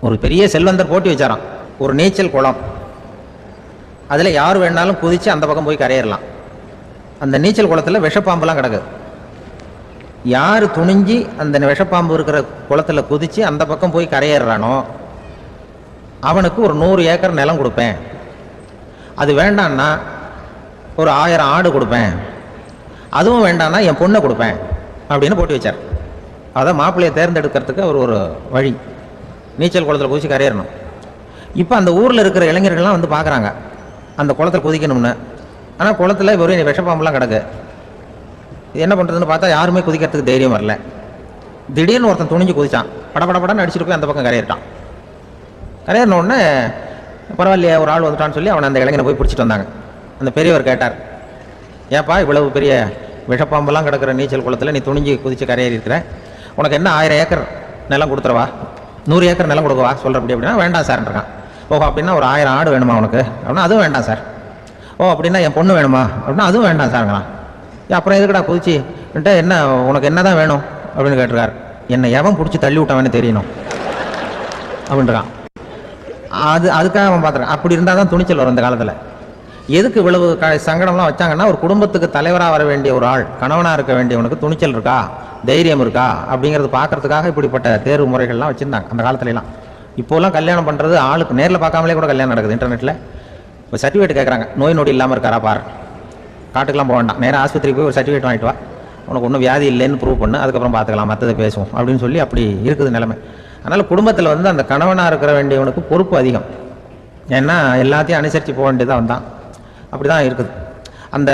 ஒரு பெரிய செல்வந்தர் போட்டி வச்சாராம். ஒரு நீச்சல் குளம். அதில் யார் வேணாலும் குதித்து அந்த பக்கம் போய் கரையிடலாம் அந்த நீச்சல் குளத்தில் விஷப்பாம்புலாம் கிடக்கு. யார் துணிஞ்சு அந்த விஷப்பாம்பு இருக்கிற குளத்துல குதித்து அந்த பக்கம் போய் கரையேறானோ அவனுக்கு ஒரு நூறு ஏக்கர் நிலம் கொடுப்பேன். அது வேண்டான்னா ஒரு ஆயிரம் ஆடு கொடுப்பேன். அதுவும் வேண்டான்னா என் பொண்ணை கொடுப்பேன். அப்படின்னு போட்டி வச்சார். அதை மாப்பிள்ளையை தேர்ந்தெடுக்கிறதுக்கு அவர் ஒரு வழி. நீச்சல் குளத்தில் குதிச்சு கரையறணும். இப்போ அந்த ஊரில் இருக்கிற இளைஞர்கள்லாம் வந்து பார்க்குறாங்க அந்த குளத்தில் குதிக்கணும்னு. ஆனால் குளத்துல வெறும் விஷப்பாம்புலாம் கிடக்கு. இது என்ன பண்ணுறதுன்னு பார்த்தா யாருமே குதிக்கிறதுக்கு தைரியம் வரல. திடீர்னு ஒருத்தன் துணிஞ்சு குதிச்சான். படப்படப்படன்னு அடிச்சுட்டு போய் அந்த பக்கம் கரையிட்டான் கரையிறனோடனே பரவாயில்லையே ஒரு ஆள் வந்துட்டான்னு சொல்லி அவனை அந்த இளைஞனை போய் பிடிச்சிட்டு வந்தாங்க. அந்த பெரியவர் கேட்டார் ஏப்பா இவ்வளவு பெரிய விஷப்பாம்பெல்லாம் கிடக்கிற நீச்சல் குளத்தில் நீ துணிஞ்சு குதித்து கரையேறி இருக்கிற உனக்கு என்ன ஆயிரம் ஏக்கர் நிலம் கொடுத்துறவா நூறு ஏக்கர் நிலம் கொடுக்கவா? சொல்கிறப்படி அப்படின்னா வேண்டாம் சார்ன்றான் ஓஹோ அப்படின்னா ஒரு ஆயிரம் ஆடு வேணுமா உனக்கு? அப்படின்னா அதுவும் வேண்டாம் சார். ஓ அப்படின்னா என் பொண்ணு வேணுமா? அப்படின்னா அதுவும் வேண்டாம் சாருங்களாம் அப்புறம் எதுக்குடா குதிச்சு? என்ன உனக்கு என்ன தான் வேணும்? அப்படின்னு கேட்டிருக்காரு. என்னை எவன் பிடிச்சி தள்ளி விட்டவன்னு தெரியணும். அப்படின்றான். அது அதுக்காக அவன் பார்த்துருக்கான் அப்படி இருந்தால் தான் துணிச்சல் வரும் இந்த காலத்தில். எதுக்கு இவ்வளவு க சங்கடம்லாம் வச்சாங்கன்னா ஒரு குடும்பத்துக்கு தலைவராக வர வேண்டிய ஒரு ஆள் கணவனாக இருக்க வேண்டியவனுக்கு துணிச்சல் இருக்கா? தைரியம் இருக்கா? அப்படிங்கிறது பார்க்கறதுக்காக இப்படிப்பட்ட தேர்வு முறைகள்லாம் வச்சுருந்தாங்க அந்த காலத்துலலாம். இப்போலாம் கல்யாணம் பண்ணுறது ஆளுக்கு நேரில் பார்க்காமலே கூட கல்யாணம் நடக்குது இன்டர்நெட்டில் இப்போ சர்டிஃபிகேட் கேட்குறாங்க நோய் நொடி இல்லாமல் இருக்காரா பாரு. காட்டுக்கெல்லாம் போக வேண்டாம் நேராக ஆஸ்பத்திரிக்கு போய் ஒரு சர்டிஃபிகேட் வாங்கிட்டு வா. உனக்கு ஒன்றும் வியாதி இல்லைன்னு ப்ரூவ் பண்ணு அதுக்கப்புறம் பார்த்துக்கலாம் மற்றதை பேசுவோம் அப்படின்னு சொல்லி அப்படி இருக்குது நிலைமை. அதனால் குடும்பத்தில் வந்து அந்த கணவனாக இருக்கிற வேண்டியவனுக்கு பொறுப்பு அதிகம். ஏன்னா எல்லாத்தையும் அனுசரித்து போக வேண்டியதாக வந்தான் அப்படி தான் இருக்குது. அந்த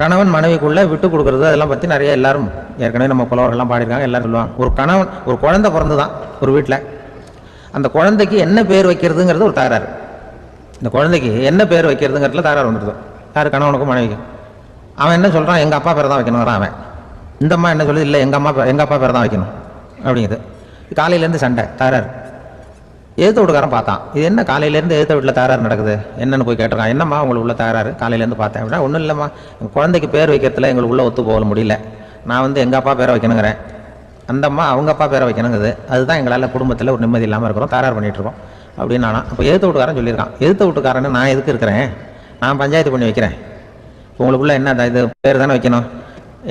கணவன் மனைவிக்குள்ளே விட்டு கொடுக்குறது அதெல்லாம் பற்றி நிறைய எல்லாரும் ஏற்கனவே நம்ம புலவர்கள்லாம் பாடியிருக்காங்க எல்லாரும் சொல்லுவாங்க. ஒரு கணவன் ஒரு குழந்தை பிறந்து தான் ஒரு வீட்டில் அந்த குழந்தைக்கு என்ன பேர் வைக்கிறதுங்கிறது ஒரு தகராறு இந்த குழந்தைக்கு என்ன பேர் வைக்கிறதுங்கிறதுல தகராறு வந்துடுது யார்? கணவனுக்கும் மனைவிக்கும். அவன் என்ன சொல்கிறான் எங்கள் அப்பா பேர் தான் வைக்கணுங்கிறான் அவன். இந்த அம்மா என்ன சொல்லுது? இல்லை எங்கள் அம்மா எங்கள் அப்பா பேர் தான் வைக்கணும். அப்படிங்குது. காலையிலேருந்து சண்டை தகராறு எழுத்த வீட்டுக்காரன் பார்த்தான். இது என்ன காலையிலேருந்து எழுத்த வீட்டில் தகராறு நடக்குது? என்னென்னு போய் கேட்டிருக்கான். என்னம்மா உங்களுக்கு உள்ள தகராறு? காலையிலேருந்து பார்த்தேன் அப்படின்னா ஒன்றும் இல்லைம்மா. குழந்தைக்கு பேர் வைக்கிறதுல எங்களுக்கு உள்ள ஒத்து போக முடியல. நான் வந்து எங்கள் அப்பா பேரை வைக்கணுங்கிறேன். அந்த அம்மா அவங்க அப்பா பேரை வைக்கணுங்குது. அதுதான் எங்களால் குடும்பத்தில் ஒரு நிம்மதி இல்லாமல் இருக்கிறோம் தகராறு பண்ணிகிட்ருக்கோம் இருக்கோம். அப்படின்னு நானா அப்போ எழுத்த வீட்டுக்காரன் சொல்லியிருக்கான். எழுத்த வீட்டுக்காரன்னு நான் எதுக்கு இருக்கிறேன்? நான் பஞ்சாயத்து பண்ணி வைக்கிறேன். இப்போ உங்களுக்குள்ள என்ன இது பேர் தானே வைக்கணும்?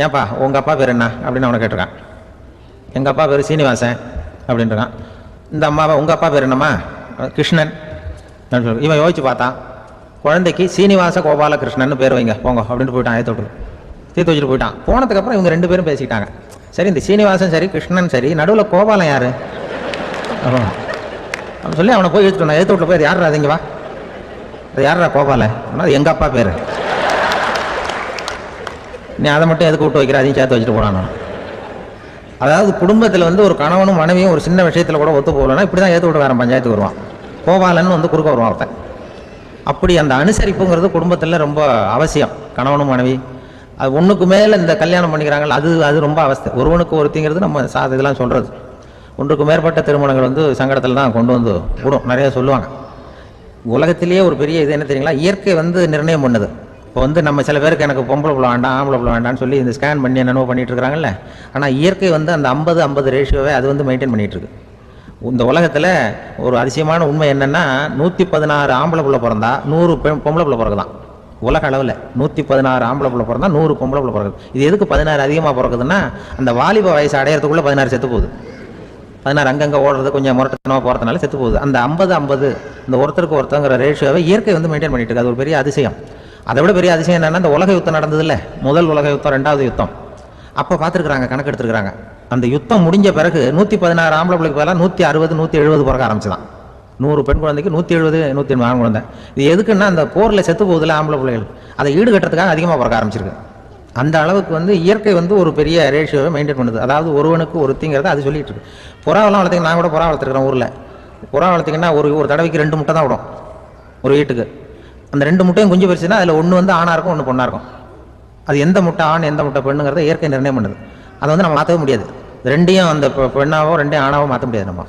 ஏன்பா உங்கள் அப்பா பேர் என்ன? அப்படின்னு அவனை கேட்டிருக்கான். எங்கள் அப்பா பேர் சீனிவாசன். அப்படின்றான் இந்த அம்மாவை உங்கள் அப்பா பேர் என்னம்மா? கிருஷ்ணன். இவன் யோசிச்சு பார்த்தான் குழந்தைக்கு சீனிவாச கோபாலகிருஷ்ணன் பேர் வைங்க. போங்க அப்படின்ட்டு போயிட்டான் ஏற்ற விட்டு தீர்த்து வச்சுட்டு போயிட்டான். போனதுக்கப்புறம் இவங்க ரெண்டு பேரும் பேசிக்கிட்டாங்க சரி இந்த சீனிவாசன் சரி கிருஷ்ணன் சரி நடுவில் கோபாலன் யார்? அப்படின்னு சொல்லி அவனை போய் எடுத்துட்டு வந்தான். ஏற்ற விட்டு போய் யாரா அதுங்க வா. அது யாரா கோபாலன்? அது எங்கள் அப்பா பேர். நீ அதை மட்டும் எதுக்கு விட்டு வைக்கிற? அதையும் சேர்த்து வச்சுட்டு போறான். அதாவது குடும்பத்தில் வந்து ஒரு கணவனும் மனைவியும் ஒரு சின்ன விஷயத்தில் கூட ஒத்து போகலன்னா இப்படி தான் ஏற்று விட்டு வேற பஞ்சாயத்துக்கு வருவான். போவாலன்னு வந்து குறுக்க வருவான் ஒருத்தன் அப்படி அந்த அனுசரிப்புங்கிறது குடும்பத்தில் ரொம்ப அவசியம். கணவனும் மனைவி. அது ஒன்றுக்கு மேலே இந்த கல்யாணம் பண்ணிக்கிறாங்கல்ல அது அது ரொம்ப அவஸ்தை. ஒருவனுக்கு ஒருத்திங்கிறது நம்ம சா இதெல்லாம் சொல்கிறது ஒன்றுக்கு மேற்பட்ட திருமணங்கள் வந்து சங்கடத்தில் தான் கொண்டு வந்து விடும். நிறைய சொல்லுவாங்க. உலகத்திலேயே ஒரு பெரிய இது என்ன தெரியுங்களா? இயற்கை வந்து நிர்ணயம் பண்ணுது. இப்போ வந்து நம்ம சில பேருக்கு எனக்கு பொம்பளை பிள்ளை வேண்டாம் ஆம்பளை பிள்ளை வேண்டாம்னு சொல்லி இந்த ஸ்கேன் பண்ணி என்னென்னவோ பண்ணிட்டு ஆனால் இயற்கை வந்து அந்த ஐம்பது ஐம்பது ரேஷியோவை அது வந்து மெயின்டைன் பண்ணிகிட்ருக்கு இந்த உலகத்தில் ஒரு அதிசயமான உண்மை என்னென்னா நூற்றி பதினாறு ஆம்பளை பிள்ளை பிறந்தா நூறு பெண் பொம்பளை புள்ள பிறகுதான் உலக அளவில் நூற்றி பதினாறு ஆம்பளை பிள்ளை பிறந்தா நூறு பொம்பளை பிள்ளை பிறகுது இது எதுக்கு பதினாறு அதிகமாக பிறக்குதுன்னா அந்த வாலிப வயசு அடையிறதுக்குள்ளே பதினாறு செத்து போகுது. பதினாறு அங்கங்கே ஓடுறது கொஞ்சம் முரட்டத்தனமாக போகிறதுனால செத்து போகுது. அந்த ஐம்பது ஐம்பது இந்த ஒருத்தருக்கு ஒருத்தங்கிற ரேஷியோவை இயற்கை வந்து மெயின்டைன் பண்ணிட்டு இருக்கு அது ஒரு பெரிய அதிசயம். அதை விட பெரிய அதிசயம் என்னென்னா இந்த உலக யுத்தம் நடந்ததில்ல. முதல் உலக யுத்தம் ரெண்டாவது யுத்தம். அப்போ பார்த்துருக்குறாங்க கணக்கு எடுத்துருக்குறாங்க அந்த யுத்தம் முடிஞ்ச பிறகு நூற்றி பதினாறு ஆம்பளை பிள்ளைக்கு பதிலாக நூற்றி அறுபது நூற்றி எழுபது பிறக்க ஆரம்பிச்சுதான். நூறு பெண் குழந்தைக்கு நூற்றி எழுபது நூற்றி எண்பது ஆண் குழந்தை. இது எதுக்குன்னா அந்த போரில் செத்து போகுதில்ல ஆம்பளை பிள்ளைகள். அதை ஈடுகட்டுறதுக்காக அதிகமாக பிறக்க ஆரம்பிச்சிருக்கு. அந்த அளவுக்கு வந்து இயற்கை வந்து ஒரு பெரிய ரேஷியோவை மெயின்டைன் பண்ணுது. அதாவது ஒருவனுக்கு ஒருத்திங்கிறத அது சொல்லிட்டு இருக்கு. புறாவெல்லாம் வளர்த்திங்க நான் கூட புறா வளர்த்துருக்குறேன் ஊரில். புறா வளர்த்திங்கன்னா ஒரு ஒரு தடவைக்கு ரெண்டு முட்டை தான் விடும். ஒரு வீட்டுக்கு. அந்த ரெண்டு முட்டையும் குஞ்சு பறிச்சுன்னா அதில் ஒன்று வந்து ஆணாக இருக்கும் ஒன்று பொண்ணாக இருக்கும். அது எந்த முட்டை ஆண் எந்த முட்டை பெண்ணுங்கிறத இயற்கை நிர்ணயம் பண்ணுது. அதை வந்து நம்ம மாற்றவே முடியாது. ரெண்டையும் அந்த பெண்ணாகவோ பெண்ணாவோ ரெண்டையும் ஆணாவோ மாற்ற முடியாது நம்ம.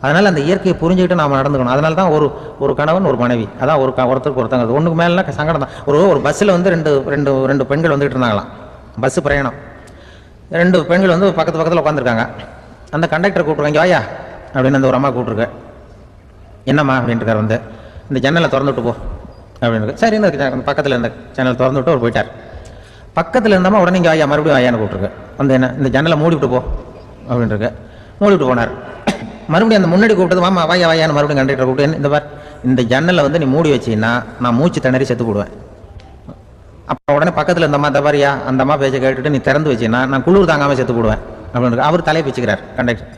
அதனால் அந்த இயற்கையை புரிஞ்சுக்கிட்டு நாம் நடந்துக்கணும். அதனால தான் ஒரு ஒரு கணவன் ஒரு மனைவி அதான் ஒரு க- ஒருத்தருக்கு ஒருத்தங்க. ஒன்றுக்கு மேலாம் சங்கடம் தான். ஒரு ஒரு பஸ்ஸில் வந்து ரெண்டு ரெண்டு ரெண்டு பெண்கள் வந்துகிட்டு இருந்தாங்களாம். பஸ்ஸு பிரயாணம். ரெண்டு பெண்கள் வந்து பக்கத்து பக்கத்தில் உட்காந்துருக்காங்க அந்த கண்டக்டரை கூப்பிட்ருக்காங்க வாயா? அப்படின்னு அந்த ஒரு அம்மா கூப்பிட்ருக்கு என்னம்மா? அப்படின்ட்டுக்கார் வந்து. இந்த ஜன்னலை திறந்துட்டு போ. அப்படின்னு சரி இந்த பக்கத்தில் இருந்த ஜன்னல் திறந்து விட்டு அவர் போயிட்டார். பக்கத்தில் இருந்தாமல் உடனே இங்கே ஐயா மறுபடியும் ஐயான்னு கூப்பிட்டுருக்கு. வந்து என்ன இந்த ஜன்னலை மூடி விட்டு போ அப்படின்ட்டு மூடி விட்டு போனார். மறுபடியும் அந்த முன்னாடி கூப்பிட்டது வாமா வாயா வாயான்னு மறுபடியும் கண்டக்டர் கூப்பிட்டு இந்த பார் இந்த ஜன்னலை வந்து நீ மூடி வச்சீங்கன்னா நான் மூச்சு திணறி செத்து போடுவேன். அப்போ உடனே பக்கத்தில் இந்த அம்மா தவறியா அந்த அம்மா பேச்சை கேட்டுட்டு நீ திறந்து வச்சீங்கன்னா நான் குளிர் தாங்காமல் செத்து போடுவேன். அப்படின்னு அவர் தலையை பிச்சுக்கிறார் கண்டக்டர்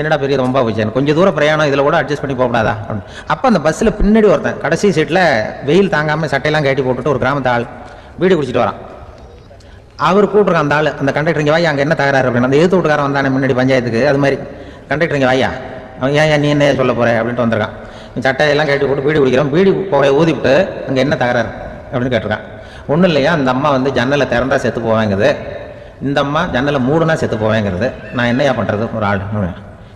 என்னடா பெரிய ரொம்ப போச்சு? கொஞ்சம் தூரம் பிரயாணம் இதில் கூட அட்ஜஸ்ட் பண்ணி போகக்கூடாதா? அப்படின்னு. அப்போ அந்த பஸ்ஸில் பின்னாடி ஒருத்தன் கடைசி சீட்டில் வெயில் தாங்காமல் சட்டையெல்லாம் கட்டி போட்டுட்டு ஒரு கிராமத்து ஆள் வீடு குடிச்சிட்டு வரான். அவர் கூப்பிட்ருக்கான் அந்த ஆள் அந்த கண்டக்டர் இங்கே வாயா அங்கே என்ன தகராறு அப்படின்னு. அந்த எதிர்த்து வீட்டுக்காரன் வந்தானே முன்னாடி பஞ்சாயத்துக்கு அது மாதிரி. கண்டக்டர் இங்கே வாயா அவன் ஏன் ஏன் நீ என்ன சொல்ல போகிற அப்படின்ட்டு வந்திருக்கான். சட்டையெல்லாம் கட்டி போட்டு பீடி குடிக்கிறான். பீடி புகையை ஊதிவிட்டு அங்கே என்ன தகராறு? அப்படின்னு கேட்டிருக்கான். ஒன்றும் இல்லையா அந்த அம்மா வந்து ஜன்னலை திறந்தா செத்து போவாங்குது. இந்த அம்மா ஜன்னலை மூடுனா செத்து போவேங்கிறது நான் என்னையா பண்ணுறது ஒரு ஆள்.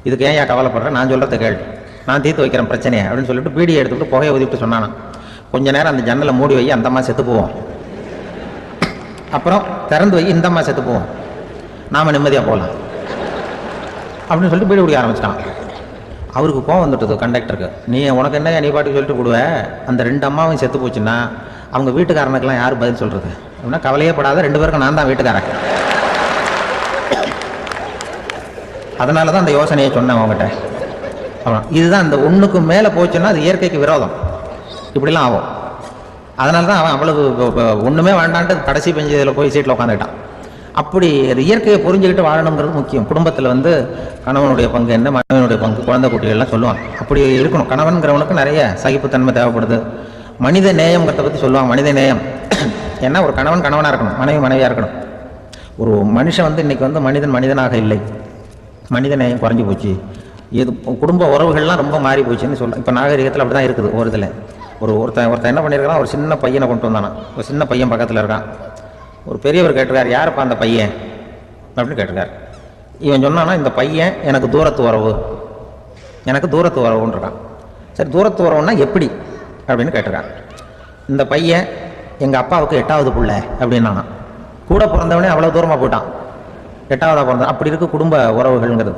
இதுக்கு ஏன் ஏன் கவலைப்படுறேன் நான் சொல்கிறத கேள். நான் தீர்த்து வைக்கிறேன் பிரச்சனையை அப்படின்னு சொல்லிட்டு பீடியை எடுத்துக்கிட்டு புகையை ஊதிவிட்டு சொன்னானான் கொஞ்ச நேரம் அந்த ஜன்னலை மூடி வை அந்த அம்மா செத்து போவோம் அப்புறம் திறந்து வை இந்த அம்மா செத்து போவோம் நாம் நிம்மதியாக போகலாம். அப்படின்னு சொல்லிட்டு பீடி குடிக்க ஆரம்பிச்சிட்டான். அவருக்கு கோவம் வந்துட்டது கண்டக்டருக்கு நீ உனக்கு என்ன நீ பாட்டுக்கு சொல்லிட்டு கொடுவ அந்த ரெண்டு அம்மாவும் செத்து போச்சுன்னா அவங்க வீட்டுக்காரனுக்கெல்லாம் யார் பதில் சொல்கிறது அப்படின்னா கவலையே படாத ரெண்டு பேருக்கும் நான் தான் வீட்டுக்காரன். அதனால தான் அந்த யோசனையை சொன்னேன் அவங்ககிட்ட அப்புறம் இதுதான் அந்த ஒன்றுக்கு மேலே போச்சுன்னா அது இயற்கைக்கு விரோதம். இப்படிலாம் ஆகும். அதனால தான் அவன் அவ்வளவு ஒன்றுமே வேண்டான்ட்டு கடைசி பெஞ்சதில் போய் சீட்டில் உட்காந்துட்டான் அப்படி அது இயற்கையை புரிஞ்சுக்கிட்டு வாழணுங்கிறது முக்கியம். குடும்பத்தில் வந்து கணவனுடைய பங்கு என்ன மனைவனுடைய பங்கு குழந்தை குட்டிகள்லாம் சொல்லுவாங்க. அப்படி இருக்கணும். கணவன்கிறவனுக்கு நிறைய சகிப்புத்தன்மை தேவைப்படுது. மனித நேயம்ங்கிறத பற்றி சொல்லுவாங்க. மனித நேயம். ஏன்னா ஒரு கணவன் கணவனாக இருக்கணும். மனைவி மனைவியாக இருக்கணும். ஒரு மனுஷன் வந்து இன்றைக்கி வந்து மனிதன் மனிதனாக இல்லை. மனித நேயம் குறைஞ்சி போச்சு. இது குடும்ப உறவுகள்லாம் ரொம்ப மாறி போச்சுன்னு சொல்ல இப்போ நாகரிகத்தில் அப்படி தான் இருக்குது ஒரு இதில். ஒரு ஒருத்தன் ஒருத்தன் என்ன பண்ணியிருக்கான் ஒரு சின்ன பையனை கொண்டு வந்தானா ஒரு சின்ன பையன் பக்கத்தில் இருக்கான். ஒரு பெரியவர் கேட்டிருக்கார் யாருப்பா அந்த பையன்? அப்படின்னு கேட்டிருக்கார். இவன் சொன்னான்னா இந்த பையன் எனக்கு தூரத்து உறவு. எனக்கு தூரத்து உறவுன்னு இருக்கான். சரி தூரத்து உறவுன்னா எப்படி? அப்படின்னு கேட்டிருக்கான். இந்த பையன் எங்கள் அப்பாவுக்கு எட்டாவது பிள்ளை அப்படின்னானா கூட பிறந்தவனே அவ்வளோ தூரமாக போயிட்டான். எட்டாவதாக பிறந்த அப்படி இருக்கு குடும்ப உறவுகள்ங்கிறது.